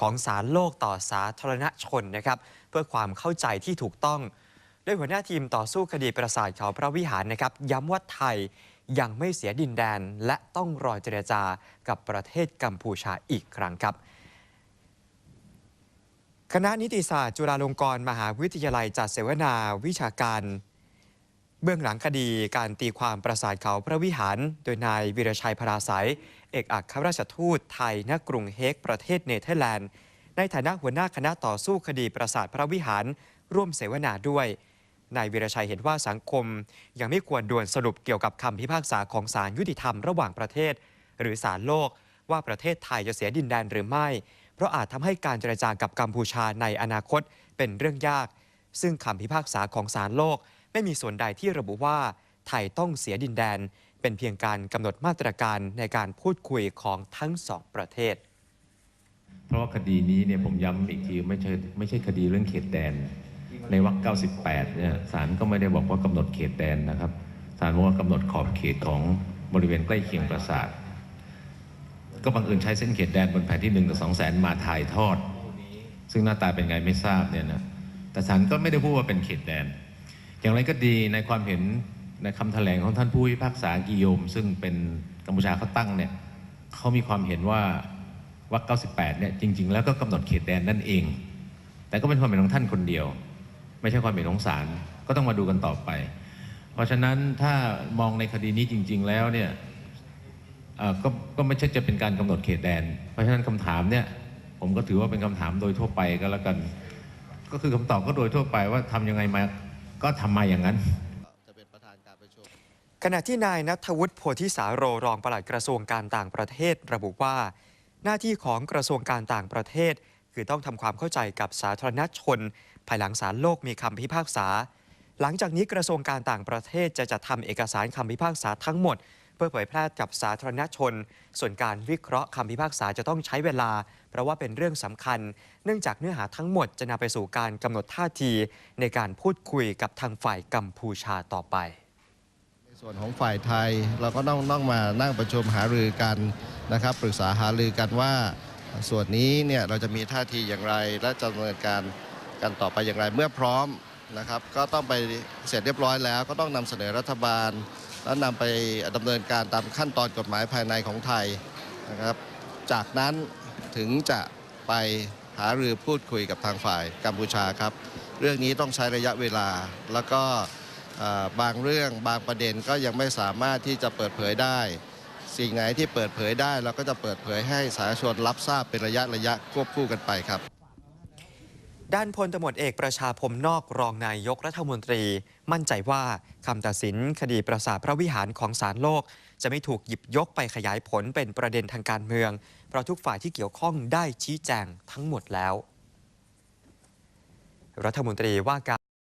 ของศาลโลกต่อสาธารณชนนะครับเพื่อความเข้าใจที่ถูกต้องโดยหัวหน้าทีมต่อสู้คดีประสาทเขาพระวิหารนะครับ ย้ำว่าไทยยังไม่เสียดินแดน และต้องรอเจรจากับประเทศกัมพูชาอีกครั้งครับ คณะนิติศาสตร์จุฬาลงกรณ์มหาวิทยาลัยจัดเสวนาวิชาการ เบื้องหลังคดีการตีความประสาทเขาพระวิหาร โดยนายวิรชัยพราศัย เอกอัครราชทูตไทยณกรุงเฮกประเทศเนเธอร์แลนด์ ในฐานะหัวหน้าคณะต่อสู้คดีประสาทพระวิหาร ร่วมเสวนาด้วย นายวิรชัยเห็นว่าสังคม ยังไม่ควรด่วนสรุปเกี่ยวกับคำพิพากษาของศาลยุติธรรมระหว่างประเทศ หรือศาลโลก ว่าประเทศไทยจะเสียดินแดนหรือไม่ เพราะอาจทำให้การเจรจากับกัมพูชาในอนาคตเป็นเรื่องยาก ซึ่งคำพิพากษาของศาลโลก ไม่มีส่วนใดที่ระบุว่าไทยต้องเสียดินแดน เป็นเพียงการกำหนดมาตรการในการพูดคุยของทั้งสองประเทศ เพราะว่าคดีนี้เนี่ยผมย้ำอีกทีไม่ใช่ไม่ใช่คดีเรื่องเขตแดน ในวรรค98เนี่ยศาลก็ไม่ได้บอกว่ากำหนดเขตแดนนะครับศาลบอกว่ากำหนดขอบเขตของบริเวณใกล้เคียงปราสาทก็บังเอิญใช้เส้นเขตแดนบนแผนที่1กับ2แสนมาถ่ายทอด ซึ่งหน้าตาเป็นไงไม่ทราบเนี่ยนะแต่ศาลก็ไม่ได้พูดว่าเป็นเขตแดน อย่างไรก็ดีในความเห็นในคำแถลงของท่านผู้พิพากษากิโยม ซึ่งเป็นกัมพูชาเขาตั้งเนี่ยเขามีความเห็นว่าวรรค98 เนี่ยจริง ๆ แล้วก็กำหนดเขตแดนนั่นเอง แต่ก็เป็นความเห็นของท่านคนเดียว ไม่ใช่ความเห็นของศาลก็ต้องมาดูกันต่อไป เพราะฉะนั้นถ้ามองในคดีนี้จริง ๆ แล้วเนี่ยก็ก็ไม่ใช่จะเป็นการกำหนดเขตแดน เพราะฉะนั้นคำถามเนี่ยผมก็ถือว่าเป็นคำถามโดยทั่วไปก็แล้วกัน ก็คือคำตอบก็โดยทั่วไปว่าทำยังไงมา ก็ทำมาอย่างนั้น ขณะที่นายนัทวุฒิโพธิสาโรรองปลัดกระทรวงการต่างประเทศระบุว่า หน้าที่ของกระทรวงการต่างประเทศ คือต้องทำความเข้าใจกับสาธารณชน ภายหลังศาลโลกมีคำพิพากษา หลังจากนี้กระทรวงการต่างประเทศจะจัดทำเอกสารคำพิพากษาทั้งหมด เพื่อเผยแพร่กับสาธารณชน ส่วนการวิเคราะห์คำพิพากษาจะต้องใช้เวลา เพราะว่าเป็นเรื่องสำคัญ เนื่องจากเนื้อหาทั้งหมดจะนำไปสู่การกำหนดท่าที ในการพูดคุยกับทางฝ่ายกัมพูชาต่อไป ในส่วนของฝ่ายไทยเราก็ต้องต้องมานั่งประชุมหารือกันนะครับ ปรึกษาหารือกันว่า ส่วนนี้เนี่ยเราจะมีท่าทีอย่างไร และจะดำเนินการกันต่อไปอย่างไรเมื่อพร้อมนะครับ ก็ต้องไปเสร็จเรียบร้อยแล้ว ก็ต้องนำเสนอรัฐบาล แล้วนำไปดำเนินการตามขั้นตอนกฎหมายภายในของไทยนะครับ จากนั้นถึงจะไปหารือพูดคุยกับทางฝ่ายกัมพูชาครับ เรื่องนี้ต้องใช้ระยะเวลา แล้วก็บางเรื่องบางประเด็นก็ยังไม่สามารถที่จะเปิดเผยได้ สิ่งไหนที่เปิดเผยได้เราก็จะเปิดเผยให้สาธารณชนรับทราบเป็นระยะระยะควบคู่กันไปครับ ด้านพลตำรวจเอกประชาพมนอกรองนายกรัฐมนตรี มั่นใจว่าคำตัดสินคดีประสาทพระวิหารของศาลโลก จะไม่ถูกหยิบยกไปขยายผลเป็นประเด็นทางการเมือง เพราะทุกฝ่ายที่เกี่ยวข้องได้ชี้แจงทั้งหมดแล้ว รัฐมนตรีว่าการ